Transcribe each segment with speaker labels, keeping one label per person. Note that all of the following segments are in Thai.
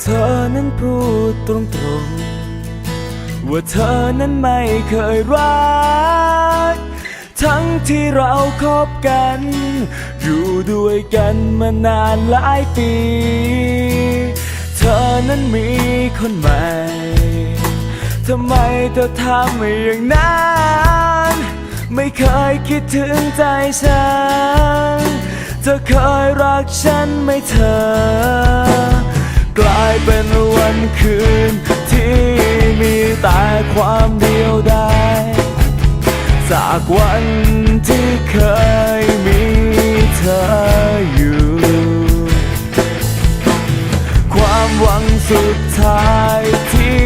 Speaker 1: เธอนั้นพูดตรงๆ ว่าเธอนั้นไม่เคยรัก ทั้งที่เราคบกัน อยู่ด้วยกันมานานหลายปี เธอนั้นมีคนใหม่ทำไมเธอทำอย่างนั้น ไม่เคยคิดถึงใจฉัน เธอเคยรักฉันไหมเธอ เคยมีเธออยู่ ความหวังสุดท้ายที่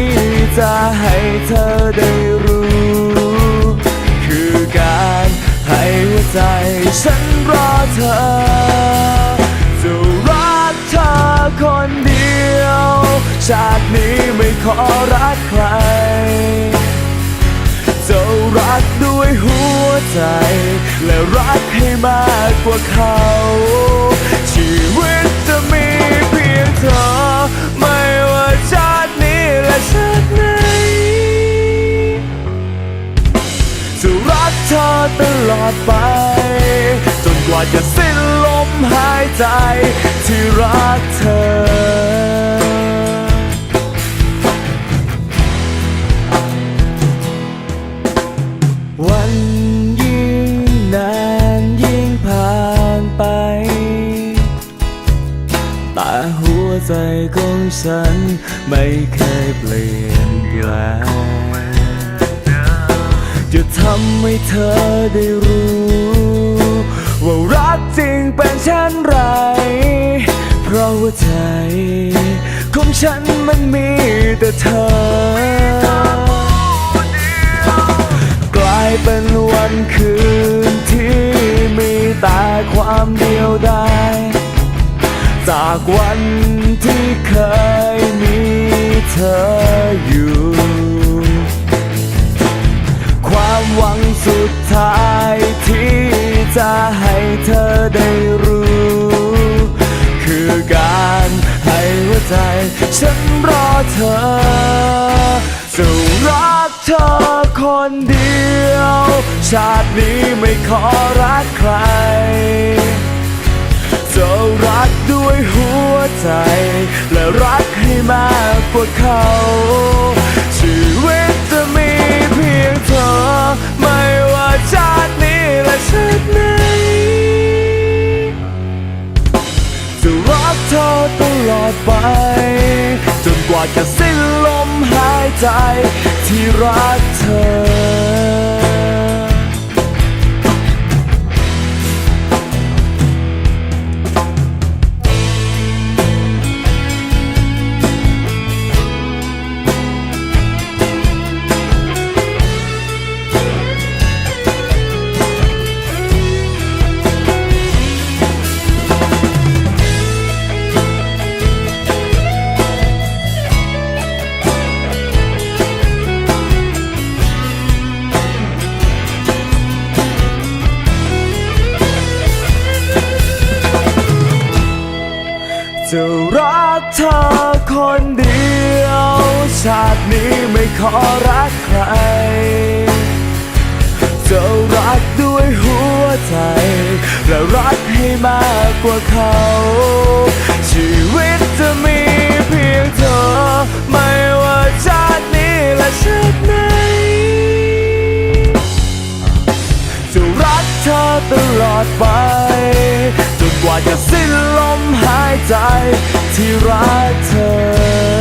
Speaker 1: จะให้เธอได้รู้ คือการให้หัวใจฉันรอเธอ จะรักเธอคนเดียว ชาตินี้ไม่ขอรัก และรักให้มากกว่าเขา ชีวิตจะมีเพียงเธอ ไม่ว่าชาตินี้และชาติไหนจะรักเธอตลอดไป จนกว่าจะสิ้นลมหายใจที่รักเธอ ฉันไม่เคยเปลี่ยนแปลงจะทำให้เธอได้รู้ ว่ารักจริงเป็นเช่นไร เพราะว่าใจ ของฉันมันมีแต่เธอกลายเป็นวันคืนที่มีแต่ความเดียวดาย จากวันที่เคยมีเธออยู่ ความหวังสุดท้ายที่จะให้เธอได้รู้ คือการให้หัวใจ ฉันรอเธอจะรักเธอคนเดียว ชาตินี้ไม่ขอรักใคร ใจ และรักให้มากกว่าเขาชีวิตจะมีเพียงเธอ ไม่ว่าชาตินี้และชาติไหนจะรักเธอตลอดไป จนกว่าจะสิ้นลมหายใจที่รักเธอ จะรักเธอคนเดียวชาตินี้ไม่ขอรักใคร จะรักด้วยหัวใจ และรักให้มากกว่าเขา ชีวิตจะมีเพียงเธอ ไม่ว่าชาตินี้และชาติไหนจะรักเธอตลอดไป กว่าจะสิ้นลมหายใจที่รักเธอ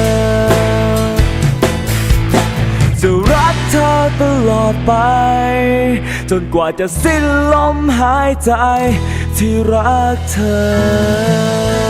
Speaker 1: จะรักเธอตลอดไป จนกว่าจะสิ้นลมหายใจที่รักเธอ